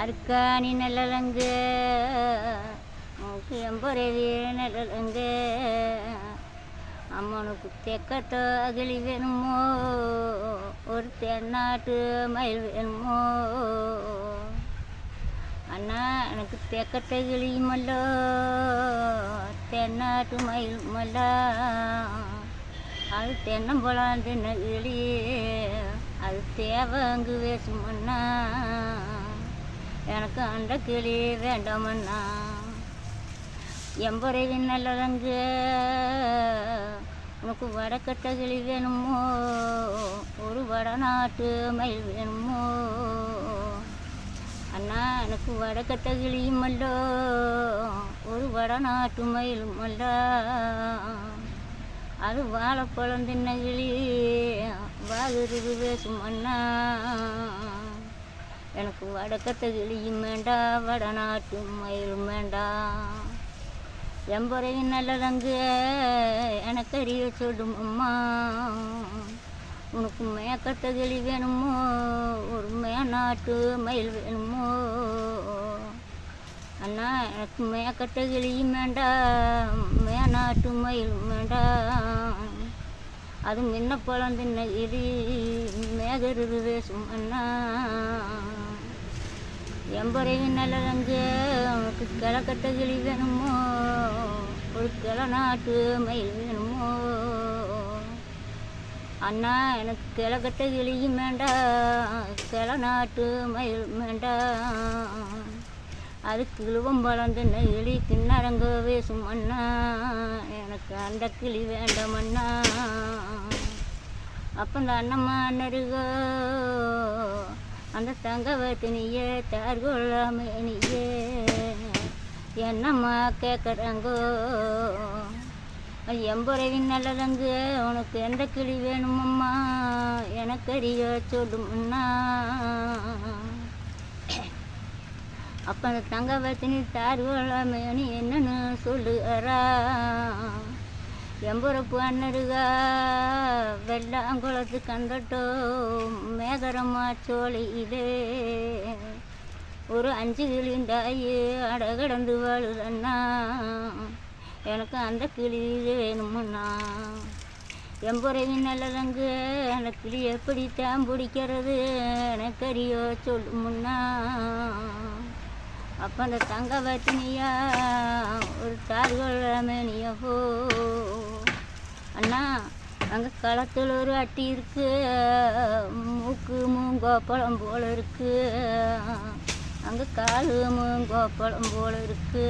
அருக்காணி நல்லலங்கு மூக்கு எம்பரவி நல்லலங்கு அம்மனுக்கு தெக்கத்த அகிழி வேணுமோ ஒரு தென்னாட்டு மயில் வேணுமோ. அண்ணா எனக்கு தெக்கத்த கிளியுமல்லோ தென்னாட்டு மயில் மல்ல. அது தென்னம்பழம் தின்ன கிளி அது தேவங்கு வேசுமண்ணா எனக்கு அந்த கிளி வேண்டாமண்ணா எம்பரைவி நல்லதங்க. உனக்கு வடக்கட்ட கிளி வேணுமோ? ஒரு வடநாட்டு மயில் வேணுமோ? அண்ணா எனக்கு வடக்கட்ட கிளியும் அல்ல ஒரு வடநாட்டு மயிலும் அல்ல அது வாழைப்பழம் தின்ன கிளி. வாகுருது பேசும் அண்ணா. எனக்கு வடக்கத்து கிளியும் வேண்டாம் வடநாட்டு மயிலும் வேண்டாம் எம்பரையும் நல்லதங்கு எனக்கு அறிய சொல்லும் அம்மா. உனக்கு மேக்கத்த கிளி வேணுமோ? ஒரு மேநாட்டு மயில் வேணுமோ? அண்ணா எனக்கு மேக்கட்ட கிளியும் வேண்டாம் மேநாட்டு மயிலும் வேண்டாம் அது முன்ன பழம் தின்ன கிளி மேகருது வேசும் அண்ணா. எம்பரையும் நல்லதங்கு உனக்கு கிழக்கட்ட கிளி வேணுமோ? ஒரு கிளநாட்டு மயில் வேணுமோ? அண்ணா எனக்கு கிழக்கட்ட கிளியும் வேண்டாம் கிளநாட்டு மயில் வேண்டாம் அதுக்கு இழுவம் தின்ன கிளி கிண்ணறங்க வேசும் அண்ணா எனக்கு அந்த கிளி வேண்டாம் அண்ணா. அப்போ இந்த அண்ணம்மா அண்ணருகோ அந்த தங்கவத்தினியே தார்கொள்ளாமேனியே. என்னம்மா கேட்குறாங்கோ எம்புறவின் நல்லதங்கு உனக்கு எந்த கிளி வேணுமம்மா? எனக்கு அறிய சொல்லும்னா அப்போ அந்த தங்கவத்தினி தார்கொள்ளாமேனி என்னன்னு சொல்லுகிறா எம்புறப்பு அண்ணருகா வெள்ளாங்குளத்து கந்தட்டோ மேகரமா சோழியிலே ஒரு அஞ்சு கிளிந்தாயி அட கிடந்து வாழுதண்ணா. எனக்கு அந்த கிளி வேணுமுண்ணா. எம்புறையின் நல்லதங்கு எனக்கு கிளி எப்படி தான் பிடிக்கிறது? எனக்கு அறியோ சொல்லுமுன்னா அப்போ அந்த தங்க வத்தினியா ஒரு தார்கொள்ளமேனியோ ஹோ அண்ணா அங்கே களத்தில் ஒரு அட்டி இருக்கு. மூக்கு மூங்கோப்பழம் போல இருக்கு. அங்கே காலு மூங்கோப்பழம் போல இருக்கு.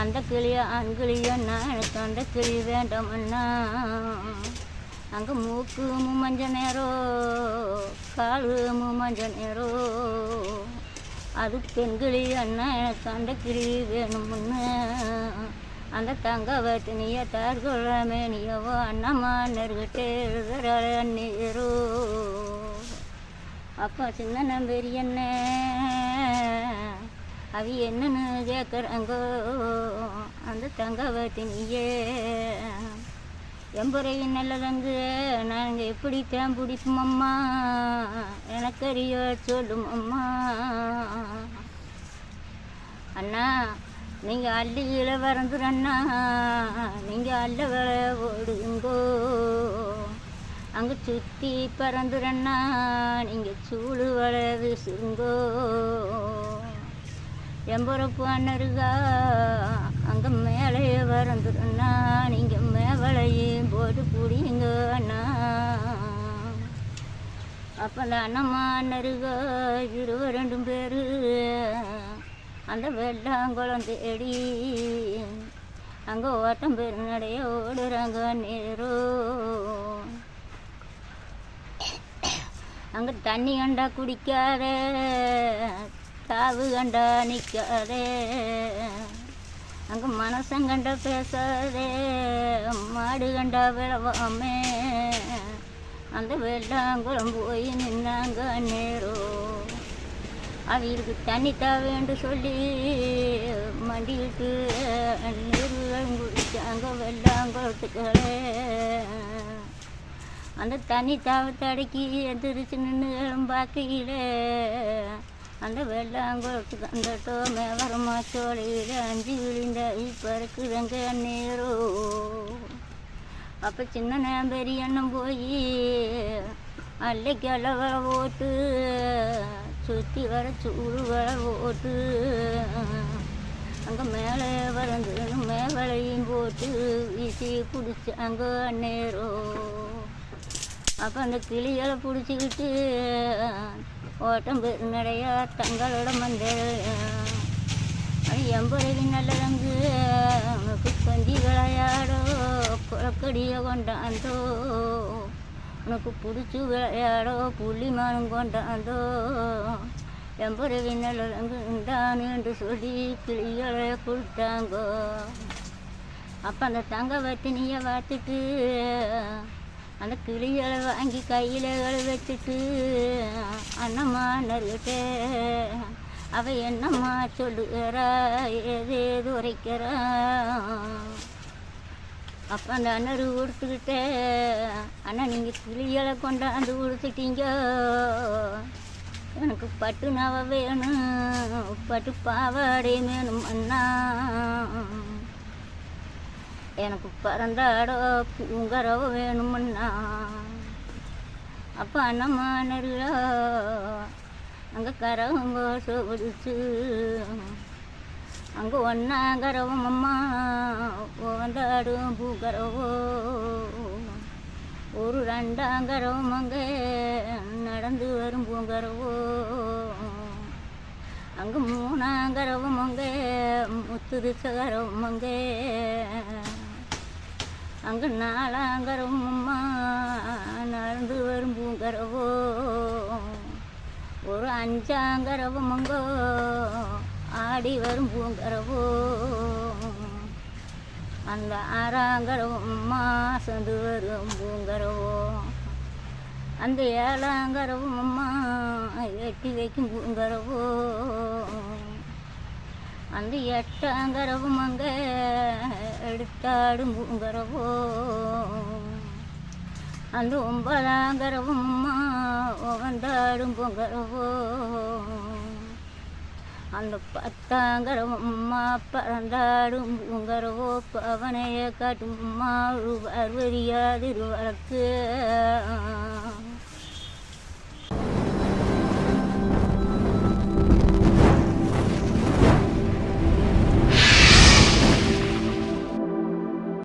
அந்த கிளியா ஆண் கிளியண்ணா எனக்கு அந்த கிளி வேண்டாமண்ணா அங்கே மூக்கு மஞ்ச நேரம் காலு மஞ்ச நேரம் அது பெண்கிளி அண்ணா எனக்கு அந்த கிளி வேணும்னு அந்த தங்க வட்டினிய தார்கொள்ளமேனியவோ அண்ணம்மா நெருகிட்டே எழுதுறாள் நீரோ. அப்பா சின்ன பெரியண்ண அவ என்னன்னு கேட்குறாங்கோ அந்த தங்க வட்டினியே எம்புறையின் நல்லதங்கு நாங்கள் எப்படி தேன் பிடிப்போம் அம்மா? எனக்கு அறிய சொல்லும் அம்மா. அண்ணா நீங்கள் அள்ளியில் வரந்துரு நீங்கள் அள்ள வேலை ஓடுங்கோ அங்கே சுற்றி பறந்துறண்ணா நீங்கள் சூடு வலை வீசுங்கோ எம்பரப்பு அண்ணருகா அங்கே மேலே வரந்துருண்ணா நீங்கள் மேவலையும் போட்டு பிடிங்க அண்ணா. அப்போ அந்த அண்ணம்மா அண்ணருகா இருவர் ரெண்டும் பேர். அந்த வெள்ளாங்குளம் தேடி அங்கே ஓட்டம் பெருநடைய ஓடுறாங்க நேரோ. அங்கே தண்ணி கண்டா குடிக்காத தாவு கண்டா நிற்காத அங்கே மனசங்கண்டா பேசாதே மாடு கண்டா விளவாமே. அந்த வெள்ளாங்குளம் போய் நின்னாங்க நேரோ. அவங்களுக்கு தண்ணி தாவேண்டு சொல்லி மண்டிக்கிட்டு நீர் குடிச்சாங்க வெள்ளாங்குளத்துக்களே அந்த தண்ணி தாவத்தை அடக்கி எந்திரிச்சு நின்று பார்க்கையில அந்த வெள்ளாங்குளத்துக்கு வந்துட்டோம் மேவரமா சோழையில் அஞ்சு விழுந்த பறக்குறங்க நேரோ. அப்போ சின்ன பெரிய அண்ணன் போய் அல்லைக்கு அளவளை ஓட்டு. சுற்றி வர சூடு வர ஓட்டு அங்கே மேலே வளர்ந்து மேவளையும் போட்டு வீசி பிடிச்சாங்க நேரம் அப்போ அந்த கிளிகளை பிடிச்சிக்கிட்டு ஓட்டம் பெருநடையா தங்களோட மந்த. அது எம்பரவி நல்லதங்கு உனக்கு கொஞ்சி விளையாடோ புறக்கடியை கொண்டாந்தோ. உனக்கு பிடிச்சி விளையாடோ புள்ளி மானம் கொண்டாந்தோ எம்பரவி நல்லதங்கு என்று சொல்லி கிளிகளை கொடுத்தாங்கோ. அப்போ அந்த தங்க வத்தினியை பார்த்துட்டு அந்த கிளிகளை வாங்கி கையில் வச்சுட்டு அண்ணம்மா நறுகிட்ட அவ என்னம்மா சொல்லுகிறா ஏதேது உரைக்கிறா? அப்போ அந்த அண்ணரு கொடுத்துக்கிட்டே அண்ணா நீங்கள் கிளிகளை கொண்டாந்து கொடுத்துட்டீங்க எனக்கு பட்டு நவ வேணும் பட்டு பாவாடை வேணும் அண்ணா. எனக்கு பறந்தாடோ பூங்கரவ வேணுமண்ணா அப்போ அண்ணமானர்களோ அங்கே கரவங்க சோடிச்சு. அங்கு ஒன்னாங்கரவும் அம்மா ஓந்தாடும் பூங்கரவோ ஒரு ரெண்டாங்கரவும் அங்கே நடந்து வரும் பூங்கரவோ. அங்கு மூணாங்கரவும் அங்கே முத்துரிசகரவம் அங்கே. அங்கு நாலாங்கரவும் அம்மா நடந்து வரும் பூங்கரவோ. ஒரு அஞ்சாங்கரவம் அங்கோ ஆடி வரும் பூங்கரவோ. அந்த ஆறாங்கரவும் மாசந்து வரும் பூங்கரவோ. அந்த ஏழாங்கரவும் அம்மா எட்டி வைக்கும் பூங்கரவோ. அந்த எட்டாங்கரவும் அங்கே எடுத்தாடும் பூங்கரவோ. அந்த ஒன்பதாங்கரவும் அம்மா வந்தாடும் பூங்கரவோ. அந்த பத்தாங்கரவும் அம்மா பறந்தாடும் பூங்கரவோ பவனைய காட்டும் அம்மா அருவறியாதிரு வழக்கு.